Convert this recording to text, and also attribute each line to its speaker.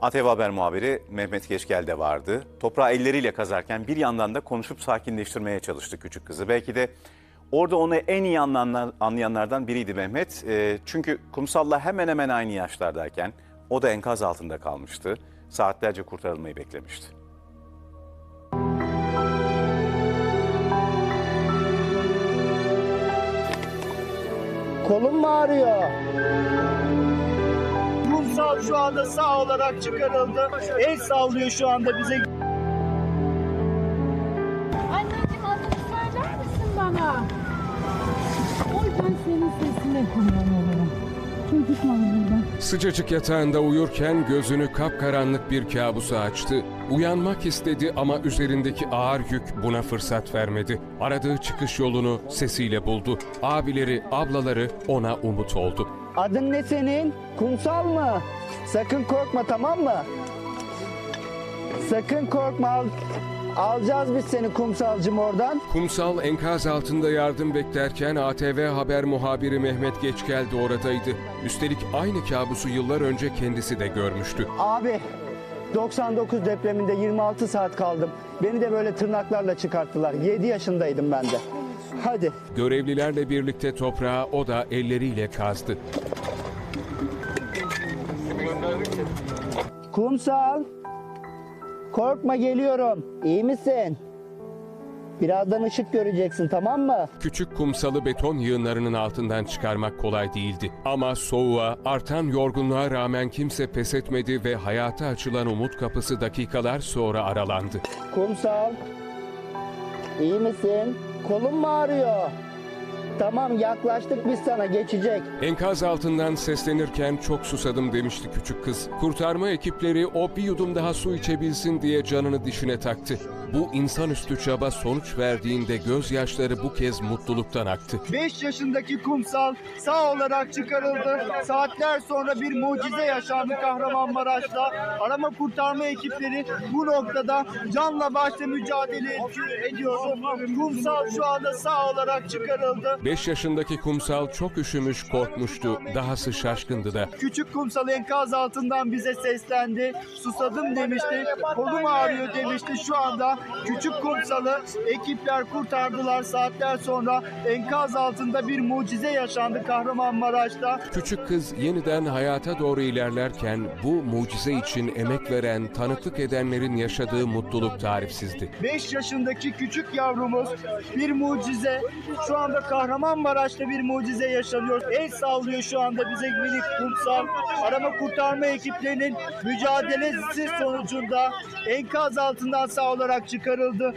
Speaker 1: ATV Haber muhabiri Mehmet Geçgel de vardı. Toprağı elleriyle kazarken bir yandan da konuşup sakinleştirmeye çalıştı küçük kızı. Belki de orada onu en iyi anlayanlar- anlayanlardan biriydi Mehmet. Ee, çünkü kumsalla hemen hemen aynı yaşlardayken o da enkaz altında kalmıştı. Saatlerce kurtarılmayı beklemişti.
Speaker 2: Kolum mu ağrıyor?
Speaker 3: Kumsal şu anda sağ olarak çıkarıldı. El sallıyor şu anda bize.
Speaker 4: Anneciğim adını söyler misin bana? Oy ben senin sesine kurban olurum. Çocuk burada.
Speaker 5: Sıcacık yatağında uyurken gözünü kapkaranlık bir kabusa açtı. Uyanmak istedi ama üzerindeki ağır yük buna fırsat vermedi. Aradığı çıkış yolunu sesiyle buldu. Abileri, ablaları ona umut oldu.
Speaker 2: Adın ne senin? Kumsal mı? Sakın korkma tamam mı? Sakın korkma al. Alacağız biz seni kumsalcım oradan.
Speaker 5: Kumsal enkaz altında yardım beklerken ATV haber muhabiri Mehmet Geçgel de oradaydı. Üstelik aynı kabusu yıllar önce kendisi de görmüştü.
Speaker 2: Abi 99 depreminde 26 saat kaldım. Beni de böyle tırnaklarla çıkarttılar. 7 yaşındaydım ben de. Hadi.
Speaker 5: Görevlilerle birlikte toprağı o da elleriyle kazdı.
Speaker 2: Kumsal. Korkma geliyorum. İyi misin? Birazdan ışık göreceksin tamam mı?
Speaker 5: Küçük kumsalı beton yığınlarının altından çıkarmak kolay değildi. Ama soğuğa, artan yorgunluğa rağmen kimse pes etmedi ve hayata açılan umut kapısı dakikalar sonra aralandı.
Speaker 2: Kumsal. İyi misin? Kolun mu ağrıyor? Tamam yaklaştık biz sana geçecek.
Speaker 5: Enkaz altından seslenirken çok susadım demişti küçük kız. Kurtarma ekipleri o bir yudum daha su içebilsin diye canını dişine taktı. Bu insanüstü çaba sonuç verdiğinde gözyaşları bu kez mutluluktan aktı.
Speaker 3: 5 yaşındaki kumsal sağ olarak çıkarıldı. Saatler sonra bir mucize yaşandı Kahramanmaraş'ta. Arama kurtarma ekipleri bu noktada canla başla mücadele ed- ediyor. Kumsal şu anda sağ olarak çıkarıldı.
Speaker 5: 5 yaşındaki kumsal çok üşümüş korkmuştu. Dahası şaşkındı da.
Speaker 3: Küçük kumsal enkaz altından bize seslendi. Susadım demişti. Kolum ağrıyor demişti. Şu anda küçük kumsalı ekipler kurtardılar. Saatler sonra enkaz altında bir mucize yaşandı Kahramanmaraş'ta.
Speaker 5: Küçük kız yeniden hayata doğru ilerlerken bu mucize için emek veren, tanıklık edenlerin yaşadığı mutluluk tarifsizdi.
Speaker 3: 5 yaşındaki küçük yavrumuz bir mucize. Şu anda Kahramanmaraş'ta bir mucize yaşanıyor. El sallıyor şu anda bize minik kumsal. Arama kurtarma ekiplerinin mücadelesi sonucunda enkaz altından sağ olarak çıkarıldı.